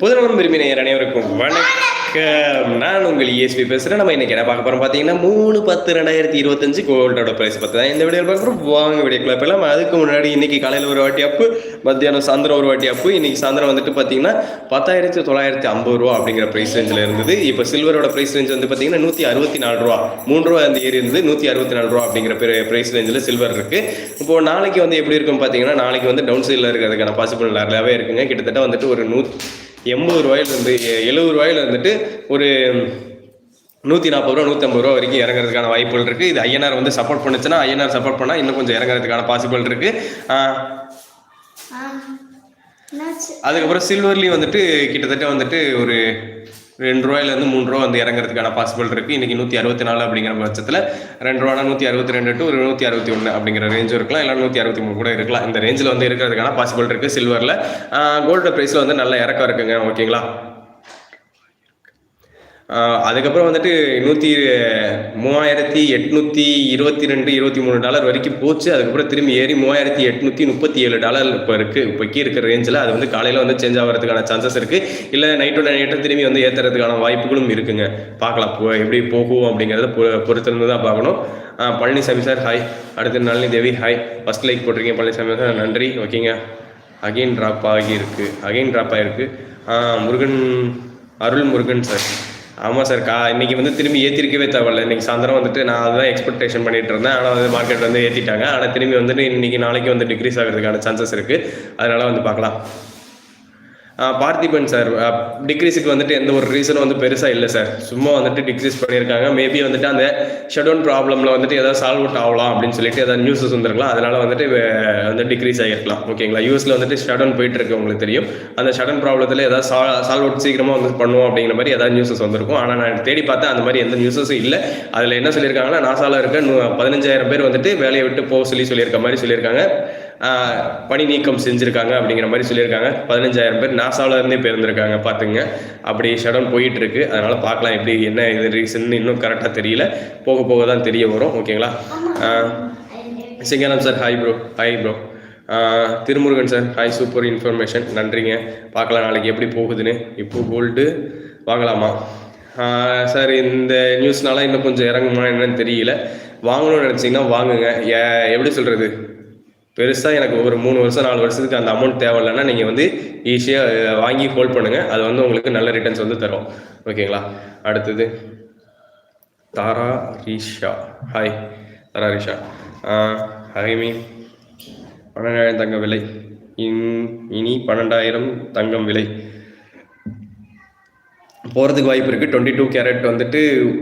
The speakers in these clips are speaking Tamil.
புதுநலம் விரும்பினர் அனைவருக்கும் வணக்கம். நான் உங்கள் இஎஸ்பி பேசுகிறேன் நம்ம இன்னைக்கு என்ன பார்க்க போகிறோம் பார்த்தீங்கன்னா மூணு பத்து ரெண்டாயிரத்தி இருபத்தஞ்சு கோல்டோட ப்ரைஸ் பற்றி தான். இந்த வீடியோ பார்க்குறோம் வாங்க வீடியோக்குள்ள போயிடலாம். அதுக்கு முன்னாடி இன்னைக்கு காலையில் ஒரு வாட்டி அப்பு மத்தியானம் சாயந்தரம் ஒரு வாட்டி அப்பு இன்னைக்கு சாயந்தரம் வந்துட்டு பார்த்தீங்கன்னா பத்தாயிரத்தி தொள்ளாயிரத்தி ஐம்பது ரூபா அப்படிங்கிற ப்ரைஸ் ரேஞ்சில் இருந்தது. இப்போ சில்வரோட ப்ரைஸ் ரேஞ்ச் வந்து பார்த்தீங்கன்னா நூற்றி அறுபத்தி நாலு ரூபா. மூணு ரூபா அந்த ஏறி இருந்து நூற்றி அறுபத்தி நாலு ரூபா அப்படிங்கிற ப்ரைஸ் ரேஞ்சில் சில்வர் இருக்குது இப்போ நாளைக்கு வந்து எப்படி இருக்கும் பார்த்தீங்கன்னா நாளைக்கு வந்து டவுன் சைடில் இருக்கிறதுக்கான பாசிபிள் நிறையாவே இருக்குங்க. கிட்டத்தட்ட வந்துட்டு ஒரு நூ எண்பது ரூபாயிலிருந்து எழுபது ரூபாயில இருந்துட்டு ஒரு நூற்றி நாற்பது ரூபா நூற்றி ஐம்பது ரூபா வரைக்கும் இறங்குறதுக்கான வாய்ப்புகள் இருக்குது இது ஐஎன்ஆர் வந்து சப்போர்ட் பண்ணுச்சுன்னா ஐஎன்ஆர் சப்போர்ட் பண்ணால் இன்னும் கொஞ்சம் இறங்குறதுக்கான பாசிபிள் இருக்குது அதுக்கப்புறம் சில்வர்லேயும் வந்துட்டு கிட்டத்தட்ட வந்துட்டு ஒரு ரெண்டு ரூபாயிலேருந்து மூணு ரூபா வந்து இறங்குறதுக்கான பாசிபிள் இருக்குது இன்றைக்கி நூற்றி அறுபத்தி நாலு அப்படிங்கிற பட்சத்தில் ரெண்டு ரூபானா நூற்றி அறுபத்தி ரெண்டு டு ஒரு நூற்றி அறுபத்தி ஒன்று அப்படிங்கிற ரேஞ்சும் இருக்கலாம். இல்லை நூற்றி அறுபத்தி மூணு கூட இருக்கலாம். இந்த ரேஞ்சில் வந்து இருக்கிறதுக்கான பாசிபிள் இருக்குது சில்வரில் கோல்டு ப்ரைஸில் வந்து நல்ல இறக்கம் இருக்குங்க. ஓகேங்களா அதுக்கப்புறம் வந்துட்டு நூற்றி மூவாயிரத்தி எட்நூற்றி இருபத்தி ரெண்டு இருபத்தி மூணு டாலர் வரைக்கும் போச்சு. அதுக்கப்புறம் திரும்பி ஏறி மூவாயிரத்தி எட்நூற்றி முப்பத்தி ஏழு டாலர் இப்போ இருக்குது இப்போக்கி இருக்கிற ரேஞ்சில் அது வந்து காலையில் வந்து சேஞ்ச் ஆகிறதுக்கான சான்சஸ் இருக்குது இல்லை நைட்டோட நைட்டு திரும்பி வந்து ஏற்றுறதுக்கான வாய்ப்புகளும் இருக்குங்க. பார்க்கலாம். போ எப்படி போகும் அப்படிங்கிறத பொ பொறுத்திருந்து தான் பார்க்கணும். பழனிசாமி சார் ஹாய் அடுத்து Nalini Devi hi first like போட்டிருக்கீங்க பழனிசாமி சார் நன்றி. ஓகேங்க. அகைன் ட்ராப் ஆகியிருக்கு. அகைன் ட்ராப் ஆகிருக்கு முருகன் அருள் முருகன் சார் ஆமாம் சார் கா இன்னைக்கு வந்து திரும்பி ஏற்றிருக்கவே தேவையில்ல. இன்னைக்கு சாயந்தரம் வந்துட்டு நான் அதுதான் எக்ஸ்பெக்டேஷன் பண்ணிட்டு இருந்தேன். ஆனால் வந்து மார்க்கெட் வந்து ஏற்றிட்டாங்க ஆனால் திரும்பி வந்துட்டு இன்றைக்கி நாளைக்கு வந்து டிக்ரீஸ் ஆகிறதுக்கான சான்சஸ் இருக்குது அதனால் வந்து பார்க்கலாம். பார்த்திபன் சார் டிக்ரீஸுக்கு வந்துட்டு எந்த ஒரு ரீசனும் வந்து பெருசாக இல்லை சார். சும்மா வந்துட்டு டிக்ரீஸ் பண்ணியிருக்காங்க. மேபி வந்துட்டு அந்த ஷடவுன் ப்ராப்ளமில் வந்துட்டு ஏதாவது சால்வ் அவுட் ஆகலாம் அப்படின்னு சொல்லிட்டு ஏதாவது நியூஸஸ் வந்துருக்கலாம். அதனால வந்துட்டு வந்து டிக்ரீஸ் ஆகிருக்கலாம் ஓகேங்களா யூஎஸில் வந்துட்டு ஷடவுன் போயிட்டு இருக்கு உங்களுக்கு தெரியும். அந்த ஷடன் ப்ராப்ளத்தில் ஏதாவது சா சால்வ் அவுட் சீக்கிரமாக வந்து பண்ணுவோம் அப்படிங்கிற மாதிரி ஏதாவது நியூஸஸ் வந்திருக்கும். ஆனால் நான் தேடி பார்த்தேன் அந்த மாதிரி எந்த நியூஸஸும் இல்லை. அதில் என்ன சொல்லியிருக்காங்கன்னா நாசாவில் இருக்க பதினஞ்சாயிரம் பேர் வந்துட்டு வேலையை விட்டு போக சொல்லி சொல்லியிருக்க மாதிரி சொல்லியிருக்காங்க. பணி நீக்கம் செஞ்சுருக்காங்க அப்படிங்கிற மாதிரி சொல்லியிருக்காங்க. பதினஞ்சாயிரம் பேர் நாசாவில் இருந்தே போயிருந்திருக்காங்க பார்த்துங்க அப்படி ஷடன் போயிட்டு இருக்கு அதனால பார்க்கலாம் எப்படி என்ன இது ரீசன் இன்னும் கரெக்டாக தெரியல. போக போக தான் தெரிய வரும். ஓகேங்களா? ஆஹ் sir hi bro hi bro Thirumurugan sir hi super information நன்றிங்க. பார்க்கலாம் நாளைக்கு எப்படி போகுதுன்னு. இப்போ கோல்டு வாங்கலாமா? சார் இந்த நியூஸ்னால இன்னும் கொஞ்சம் இறங்குமா என்னன்னு தெரியல. வாங்கணும்னு நினச்சிங்கன்னா வாங்குங்க. எப்படி சொல்கிறது பெருசாக எனக்கு ஒரு மூணு வருஷம் நாலு வருஷத்துக்கு அந்த அமௌண்ட் தேவையில்லைன்னா நீங்கள் வந்து ஈஸியாக வாங்கி ஹோல்ட் பண்ணுங்கள் அது வந்து உங்களுக்கு நல்ல ரிட்டர்ன்ஸ் வந்து தரும். ஓகேங்களா அடுத்தது தாரா ரீஷா. ஹாய் தாரா ரீஷா. ஹைமி பன்னெண்டாயிரம் தங்க விலை. இன் இனி பன்னெண்டாயிரம் தங்கம் விலை. போகிறதுக்கு வாய்ப்பு இருக்குது டுவெண்ட்டி டூ கேரட் வந்துட்டு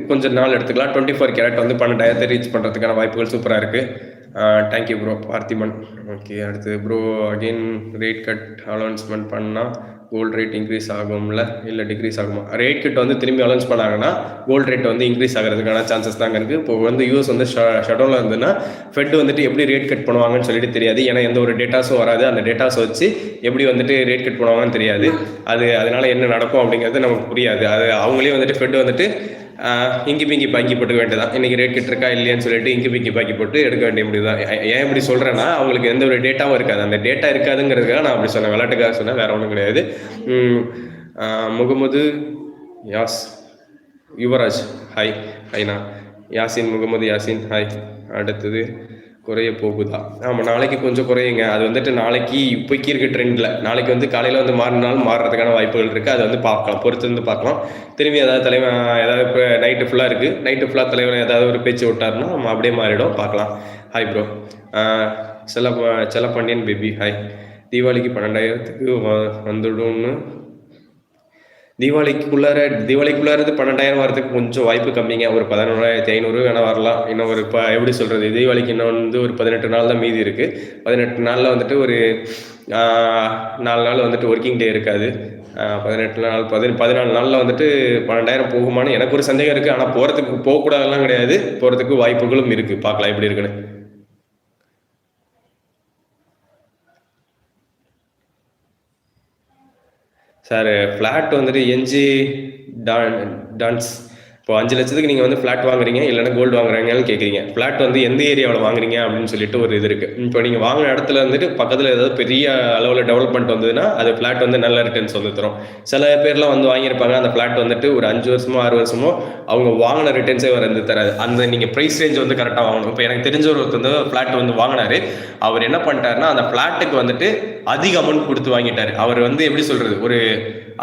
கொஞ்சம் நாள் எடுத்துக்கலாம். டுவெண்ட்டி ஃபோர் கேரட் வந்து பன்னெண்டாயிரத்தை ரீச் பண்ணுறதுக்கான வாய்ப்புகள் சூப்பராக இருக்குது thank you bro Parthiban. Okay அடுத்து bro again rate cut announcement பண்ணால் கோல்டு ரேட் இன்க்ரீஸ் ஆகும்ல? இல்லை டிக்ரீஸ் ஆகுமா? ரேட் கட் வந்து திரும்பி அலௌன்ஸ் பண்ணாங்கன்னா கோல்டு ரேட் வந்து இன்க்ரீஸ் ஆகிறதுக்கான சான்சஸ் தாங்க இருக்குது இப்போ வந்து யூஎஸ் வந்து ஷடோனில் இருந்ததுன்னா ஃபெட் வந்துட்டு எப்படி ரேட் கட் பண்ணுவாங்கன்னு சொல்லிட்டு தெரியாது. ஏன்னா எந்த ஒரு டேட்டாஸும் வராது. அந்த டேட்டாஸ் வச்சு எப்படி வந்துட்டு ரேட் கட் பண்ணுவாங்கன்னு தெரியாது. அது அதனால என்ன நடக்கும் அப்படிங்கிறது நமக்கு புரியாது. அது அவங்களே வந்துட்டு ஃபெட் வந்துட்டு இங்கி பிங்கி பாக்கி போட்டுக்க வேண்டியதான் இன்னைக்கு ரேட் கட் இருக்கா இல்லையான்னு சொல்லிட்டு இங்கி பிங்கி பாக்கி போட்டு எடுக்க வேண்டிய முடியுதான் ஏன் இப்படி சொல்கிறேன்னா அவங்களுக்கு எந்த ஒரு டேட்டாவும் இருக்காது. அந்த டேட்டா இருக்காதுங்கிறதுக்காக நான் அப்படி சொன்னேன். விளையாட்டுக்காக சொன்னேன். வேற ஒன்றும் கிடையாது. முகமது யாஸ் யுவராஜ். ஹாய் ஹைனா யாசின் முகமது யாசின். ஹாய் அடுத்தது குறைய போகுதா? ஆமாம் நாளைக்கு கொஞ்சம் குறையுங்க. அது வந்துட்டு நாளைக்கு இப்போக்கி இருக்க ட்ரெண்டில் நாளைக்கு வந்து காலையில் வந்து மாறினாலும் மாறுறதுக்கான வாய்ப்புகள் இருக்குது அதை வந்து பார்க்கலாம். பொறுத்து வந்து பார்க்கலாம். திரும்பி ஏதாவது தலைவன் ஏதாவது இப்போ நைட்டு ஃபுல்லாக இருக்குது நைட்டு ஃபுல்லாக தலைவன் ஏதாவது ஒரு பேச்சு விட்டாருன்னா நம்ம அப்படியே மாறிடும் பார்க்கலாம். ஹாய் ப்ரோ செல்ல செல்லப்பாண்டியன் பேபி ஹாய் தீபாவளிக்கு பன்னெண்டாயிரத்துக்கு வந்துடும்னு தீபாவளிக்குள்ளார தீபாவளிக்குள்ளாரது பன்னெண்டாயிரம் வரதுக்கு கொஞ்சம் வாய்ப்பு கம்மிங்க. ஒரு பதினோராயிரத்தி ஐநூறு வேணால் வரலாம். இன்னும் ஒரு இப்போ எப்படி சொல்கிறது தீபாவளிக்கு இன்னும் வந்து ஒரு பதினெட்டு நாள் தான் மீதி இருக்குது பதினெட்டு நாளில் வந்துட்டு ஒரு நாலு நாள் வந்துட்டு ஒர்க்கிங் டே இருக்காது. பதினெட்டு நாள் பதின பதினாலு நாளில் வந்துட்டு பன்னெண்டாயிரம் போகுமான்னு எனக்கு ஒரு சந்தேகம் இருக்குது ஆனால் போகிறதுக்கு போகக்கூடாதெல்லாம் கிடையாது. போகிறதுக்கு வாய்ப்புகளும் இருக்குது பார்க்கலாம் எப்படி இருக்குன்னு. சார் ஃப்ளாட் வந்துட்டு எஞ்சி டான் டான்ஸ். இப்போ அஞ்சு லட்சத்துக்கு நீங்கள் வந்து ஃப்ளாட் வாங்குறீங்க இல்லைன்னா கோல்டு வாங்குறீங்கன்னு கேட்குறீங்க ஃப்ளாட் வந்து எந்த ஏரியாவில் வாங்குறீங்க அப்படின்னு சொல்லிட்டு ஒரு இது இருக்குது இப்போ நீங்கள் வாங்குற இடத்துல வந்துட்டு பக்கத்தில் ஏதாவது பெரிய அளவில் டெவலப்மெண்ட் வந்ததுன்னா அது ஃப்ளாட் வந்து நல்ல ரிட்டர்ன்ஸ் வந்து தரும். சில பேர்லாம் வந்து வாங்கியிருப்பாங்க அந்த ஃப்ளாட் வந்துட்டு ஒரு அஞ்சு வருஷமோ ஆறு வருஷமோ அவங்க வாங்கின ரிட்டர்ன்ஸே வந்து தராது. அந்த நீங்கள் ப்ரைஸ் ரேஞ்ச் வந்து கரெக்டாக வாங்கணும். இப்போ எனக்கு தெரிஞ்ச ஒருத்தர் வந்து ஃப்ளாட் வந்து வாங்கினாரு. அவர் என்ன பண்ணிட்டாருன்னா அந்த ஃப்ளாட்டுக்கு வந்துட்டு அதிக அமௌண்ட் கொடுத்து வாங்கிட்டாரு. அவர் வந்து எப்படி சொல்கிறது ஒரு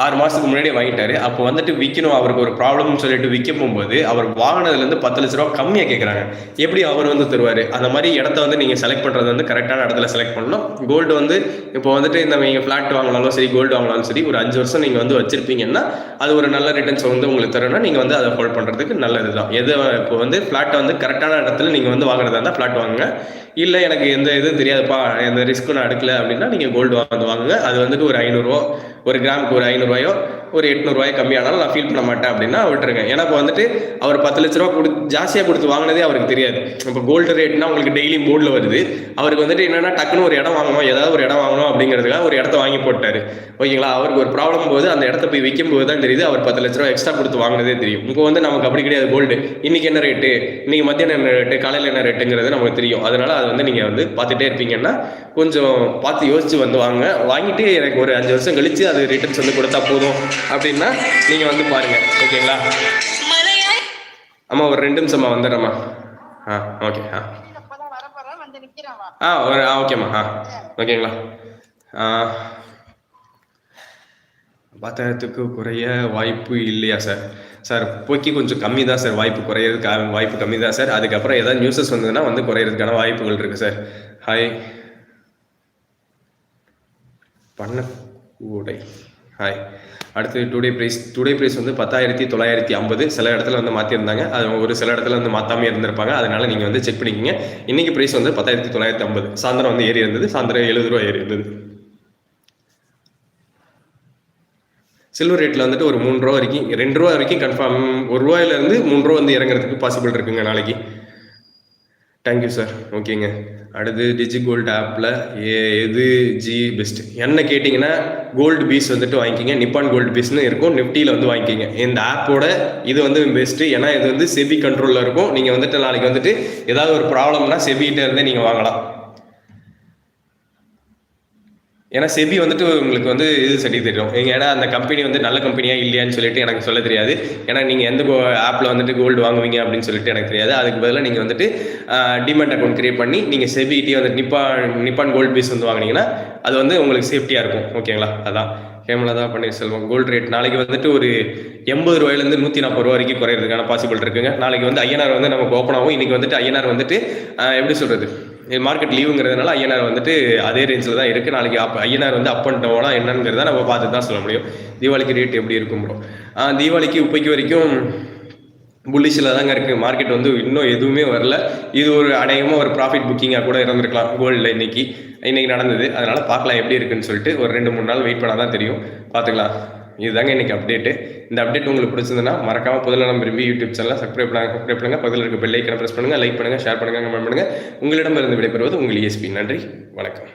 ஆறு மாதத்துக்கு முன்னாடியே வாங்கிட்டாரு. அப்போ வந்துட்டு விற்கணும் அவருக்கு ஒரு ப்ராப்ளம்னு சொல்லிட்டு விற்க போகும்போது அவர் வாங்கினதுலேருந்து பத்து லட்ச ரூபா கம்மியாக கேட்குறாங்க எப்படி அவர் வந்து தருவார்? அந்த மாதிரி இடத்த வந்து நீங்கள் செலக்ட் பண்ணுறது வந்து கரெக்டான இடத்துல செலக்ட் பண்ணணும். கோல்டு வந்து இப்போ வந்துட்டு இந்த நீங்க ஃப்ளாட் வாங்கினாலும் சரி கோல்டு வாங்கினாலும் சரி ஒரு அஞ்சு வருஷம் நீங்கள் வந்து வச்சிருப்பீங்கன்னா அது ஒரு நல்ல ரிட்டர்ன்ஸ் வந்து உங்களுக்கு தரும்னா நீங்கள் வந்து அதை ஹோல்ட் பண்ணுறதுக்கு நல்லது தான் எது இப்போ வந்து ஃப்ளாட்டை வந்து கரெக்டான இடத்துல நீங்கள் வந்து வாங்குறதா இருந்தால் ஃப்ளாட் வாங்குங்க. இல்லை எனக்கு எந்த இதுவும் தெரியாதுப்பா எந்த ரிஸ்க்கும் நான் எடுக்கல அப்படின்னா நீங்கள் கோல்டு வாங்க வாங்குங்க. அது வந்துட்டு ஒரு ஐநூறுரூவா ஒரு கிராமுக்கு ஒரு ஐநூறுரூவாயோ ஒரு எட்நூறுவாய் கம்மியானாலும் நான் ஃபீல் பண்ண மாட்டேன் அப்படின்னா விட்டுருங்க ஏன்னா இப்போ வந்துட்டு அவர் பத்து லட்ச ரூபா கொடு ஜாஸ்தியாக கொடுத்து வாங்கினதே அவருக்கு தெரியாது. இப்போ கோல்டு ரேட்னா உங்களுக்கு டெய்லியும் போர்டில் வருது. அவருக்கு வந்துட்டு என்னென்னா டக்குன்னு ஒரு இடம் வாங்கணும் ஏதாவது ஒரு இடம் வாங்கணும் அப்படிங்கிறதுக்காக ஒரு இடத்த வாங்கி போட்டாரு. ஓகேங்களா? அவருக்கு ஒரு ப்ராப்ளம் போது அந்த இடத்த போய் விற்கும் போது தான் தெரியுது அவர் பத்து லட்ச ரூபா எக்ஸ்ட்ரா கொடுத்து வாங்கினதே தெரியும். இப்போ வந்து நமக்கு அப்படி கிடையாது கோல்டு இன்னைக்கு என்ன ரேட்டு இன்னைக்கு மத்தியானம் என்ன ரேட்டு காலையில் என்ன ரேட்டுங்கிறது நமக்கு தெரியும். அதனால அது வந்து நீங்கள் வந்து பார்த்துட்டே இருப்பீங்கன்னா கொஞ்சம் பார்த்து யோசிச்சு வந்து வாங்க. வாங்கிட்டு எனக்கு ஒரு அஞ்சு வருஷம் கழிச்சு அது ரிட்டர்ன்ஸ் வந்து கொடுத்தா போதும். அப்படின்னா நீங்கள் வந்து பாருங்க ஓகேங்களா? அம்மா ஒரு ரெண்டு நிமிஷம்மா வந்துடுறேம்மா. ஆ ஓகே ஆ. ஆ ஒரு ஆ ஓகேம்மா ஆ. ஓகேங்களா? ஆ. பத்தாயிரத்துக்கு குறைய வாய்ப்பு இல்லையா சார்? சார் இப்போக்கி கொஞ்சம் கம்மி தான் சார் வாய்ப்பு குறையிறதுக்கு வாய்ப்பு கம்மி தான் சார். அதுக்கப்புறம் ஏதாவது நியூஸஸ் வந்ததுன்னா வந்து குறையிறதுக்கான வாய்ப்புகள் இருக்குது சார். ஹாய் பண்ணக்கூடை. ஹாய் அடுத்து டுடே ப்ரைஸ் டுடே ப்ரைஸ் வந்து பத்தாயிரத்தி தொள்ளாயிரத்தி ஐம்பது. சில இடத்துல வந்து மாற்றிருந்தாங்க அது ஒரு சில இடத்துல வந்து மாற்றாமே இருந்திருப்பாங்க. அதனால நீங்கள் வந்து செக் பண்ணிக்கோங்க. இன்னைக்கு ப்ரைஸ் வந்து பத்தாயிரத்தி தொள்ளாயிரத்தி ஐம்பது. சாயந்தரம் வந்து ஏறி இருந்தது. சாயந்தரம் எழுபது ரூபா ஏறி இருந்தது. சில்வர் ரேட்டில் வந்துட்டு ஒரு மூணு ரூபா வரைக்கும் ரெண்டு ரூபா வரைக்கும் கன்ஃபார்ம் ஒரு ரூபாயிலேருந்து மூணு ரூபா வந்து இறங்குறதுக்கு பாசிபிள் இருக்குங்க நாளைக்கு. தேங்க்யூ சார் ஓகேங்க. அடுத்து டிஜி கோல்டு ஆப்பில் எது ஜி பெஸ்ட் என்ன கேட்டிங்கன்னா கோல்டு பீஸ் வந்துட்டு வாங்கிக்கிங்க. நிப்பான் கோல்டு பீஸ்னு இருக்கும். நிஃப்டியில் வந்து வாங்கிக்கிங்க. இந்த ஆப்போட இது வந்து பெஸ்ட்டு ஏன்னா இது வந்து செபி கண்ட்ரோலில் இருக்கும். நீங்கள் வந்துட்டு நாளைக்கு வந்துட்டு ஏதாவது ஒரு ப்ராப்ளம்னா செபிகிட்ட இருந்தே நீங்கள் வாங்கலாம். ஏன்னா செபி வந்துட்டு உங்களுக்கு வந்து இது சரி தெரியும் ஏன்னா அந்த கம்பெனி வந்து நல்ல கம்பெனியா இல்லையான்னு சொல்லிட்டு எனக்கு சொல்ல தெரியாது. ஏன்னா நீங்கள் எந்த ஆப்பில் வந்துட்டு கோல்டு வாங்குவீங்க அப்படின்னு சொல்லிட்டு எனக்கு தெரியாது. அதுக்கு பதிலாக நீங்கள் வந்துட்டு டிமெண்ட் அக்கௌண்ட் கிரியேட் பண்ணி நீங்கள் செபிகிட்டே வந்து நிப்பான் நிப்பான் கோல்டு பீஸ் வந்து வாங்கினீங்கன்னா அது வந்து உங்களுக்கு சேஃப்டியாக இருக்கும். ஓகேங்களா அதான். ஹேமலதா பன்னீர்செல்வம். கோல்டு ரேட் நாளைக்கு வந்துட்டு ஒரு எண்பது ரூபாயிலேருந்து நூற்றி நாற்பது ரூபா வரைக்கும் குறையிறதுக்கான பாசிபிள் இருக்குங்க. நாளைக்கு வந்து ஐஎன்ஆர் வந்து நமக்கு ஓப்பன் ஆகும். இன்னைக்கு வந்துட்டு ஐஎன்ஆர் வந்துட்டு எப்படி சொல்கிறது மார்க்கெட் லீவுங்கிறதுனால ஐஎன்ஆர் வந்துட்டு அதே ரேஞ்சில் தான் இருக்குது நாளைக்கு அப் ஐஎன்ஆர் வந்து அப் அண்ட் டவுனா என்னங்கிறத நம்ம பார்த்து தான் சொல்ல முடியும். தீபாவளிக்கு ரேட் எப்படி இருக்கும் ப்ரோ தீபாவளிக்கு இப்போக்கு வரைக்கும் புல்லிஷில் தாங்க இருக்குது மார்க்கெட் வந்து இன்னும் எதுவுமே வரல. இது ஒரு அநேகமாக ஒரு ப்ராஃபிட் புக்கிங்காக கூட இருந்திருக்கலாம். கோல்டில் இன்னைக்கு. இன்னைக்கு நடந்தது. அதனால் பார்க்கலாம் எப்படி இருக்குன்னு சொல்லிட்டு ஒரு ரெண்டு மூணு நாள் வெயிட் பண்ணால் தான் தெரியும். பார்த்துக்கலாம். இதுதாங்க இன்னைக்கு அப்டேட்டு இந்த அப்டேட் உங்களுக்கு பிடிச்சிருந்தனா மறக்காம புதநலம் விரும்பி யூடியூப் சேனலில் சப்ஸ்கிரைப் பண்ணுங்க சப்ஸ்கிரைப் பண்ணுங்க. பக்கத்தில் இருக்க பெல் ஐக்கனை ப்ரெஸ் பண்ணுங்க லைக் பண்ணுங்க ஷேர் பண்ணுங்க கமெண்ட் பண்ணுங்க. உங்களிடமிருந்து விடைபெறுவது உங்கள் இஎஸ்பி நன்றி வணக்கம்.